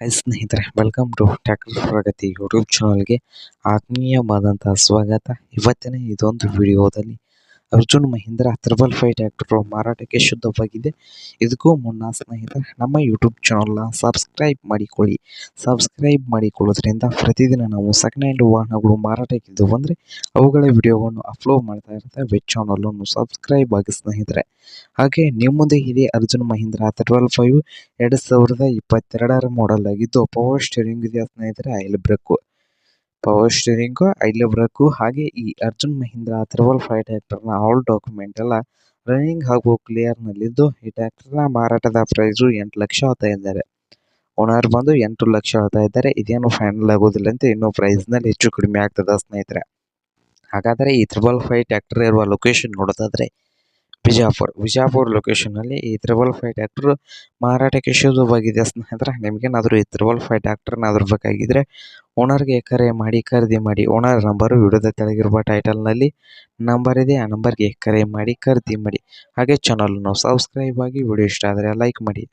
Hi ಸ್ನೇಹಿತರೆ welcome to tractor Pragati YouTube ಚಾನಲ್ಗೆ ಆತ್ಮೀಯವಾದಂತಹ ಸ್ವಾಗತ. ಇವತ್ತಿನ ಇದೊಂದು ವಿಡಿಯೋದಲ್ಲಿ Arjun Mahindra triple five tractor ಮಾರಾಟಕ್ಕೆ ಶುದ್ಧವಾಗಿದೆ. ಇದಕ್ಕೂ ಮುನ್ನ ಸ್ನೇಹಿತರೆ ನಮ್ಮ ಯೂಟ್ಯೂಬ್ ಚಾನಲ್ನ ಸಬ್ಸ್ಕ್ರೈಬ್ ಮಾಡಿಕೊಳ್ಳಿ. ಸಬ್ಸ್ಕ್ರೈಬ್ ಮಾಡಿಕೊಳ್ಳೋದ್ರಿಂದ ಪ್ರತಿದಿನ ನಾವು ಸೆಕೆಂಡ್ ಹ್ಯಾಂಡ್ ವಾಹನಗಳು ಮಾರಾಟಕ್ಕೆ ಬಂದರೆ ಅವುಗಳ ವಿಡಿಯೋವನ್ನು ಅಪ್ಲೋಡ್ ಮಾಡ್ತಾ ಇರ್ತೇವೆ ಚಾನಲನ್ನು ಸಬ್ಸ್ಕ್ರೈಬ್ ಆಗಿ ಸ್ನೇಹಿತರೆ. ಹಾಗೆ ನಿಮ್ಮ ಮುಂದೆ ಇದೆ ಅರ್ಜುನ್ ಮಹೀಂದ್ರ ತ್ರಿಬಲ್ ಫೈವ್ ಎರಡು ಸಾವಿರದ ಇಪ್ಪತ್ತೆರಡರ ಮಾಡೆಲ್ ಆಗಿದ್ದು ಪವರ್ ಸ್ಟೇರಿಂಗ್ ಇದೆ ಸ್ನೇಹಿತರೆ. Oil brake power steering oil brake ಹಾಗೆ ಈ ಅರ್ಜುನ್ ಮಹೀಂದ್ರ, ತ್ರಿಬಲ್ ಫೈವ್ನ ಆಲ್ ಡಾಕ್ಯುಮೆಂಟ್ ಎಲ್ಲ ರನ್ನಿಂಗ್ ಹಾಗೂ ಕ್ಲಿಯರ್ನಲ್ಲಿದ್ದು ಈ ಟ್ರ್ಯಾಕ್ಟರ್ನ ಮಾರಾಟದ ಪ್ರೈಸ್ ಎಂಟು ಲಕ್ಷ ಹೇಳ್ತಾ ಇದ್ದಾರೆ ಓನರ್ ಬಂದು ಎಂಟು ಲಕ್ಷ ಹೇಳ್ತಾ ಇದ್ದಾರೆ. ಇದೇನು ಫೈನಲ್ ಆಗೋದಿಲ್ಲ ಅಂತ ಇನ್ನೂ ಪ್ರೈಸ್ನಲ್ಲಿ ಹೆಚ್ಚು ಕಡಿಮೆ ಆಗ್ತದೆ ಸ್ನೇಹಿತರೆ. ಹಾಗಾದರೆ ಈ ತ್ರಿಬಲ್ ಫೈವ್ ಟ್ಯಾಕ್ಟರ್ ಇರುವ ಲೊಕೇಶನ್ ನೋಡೋದಾದರೆ ಬಿಜಾಪುರ. ವಿಜಾಪುರ ಲೊಕೇಶನಲ್ಲಿ ಈ ತ್ರಿಬಲ್ ಫೈವ್ ಟ್ರ್ಯಾಕ್ಟರ್ ಮಾರಾಟಕ್ಕೆ ಶುದ್ಧವಾಗಿದೆ ಸ್ನೇಹಿತರೆ. ನಿಮಗೇನಾದರೂ ಈ ತ್ರಿಬಲ್ ಫೈವ್ ಬೇಕಾಗಿದ್ರೆ ಬೇಕಾಗಿದ್ದರೆ ಓನರ್ಗೆ ಕರೆ ಮಾಡಿ, ಖರೀದಿ ಮಾಡಿ. ಓನರ್ ನಂಬರು ವಿಡಿಯೋದ ಕೆಳಗಿರುವ ಟೈಟಲ್ನಲ್ಲಿ ನಂಬರ್ ಇದೆ. ಆ ನಂಬರ್ಗೆ ಕರೆ ಮಾಡಿ, ಖರೀದಿ ಮಾಡಿ. ಹಾಗೆ ಚಾನಲನ್ನು ಸಬ್ಸ್ಕ್ರೈಬ್ ಆಗಿ ವಿಡಿಯೋ ಇಷ್ಟ ಆದರೆ ಲೈಕ್ ಮಾಡಿ.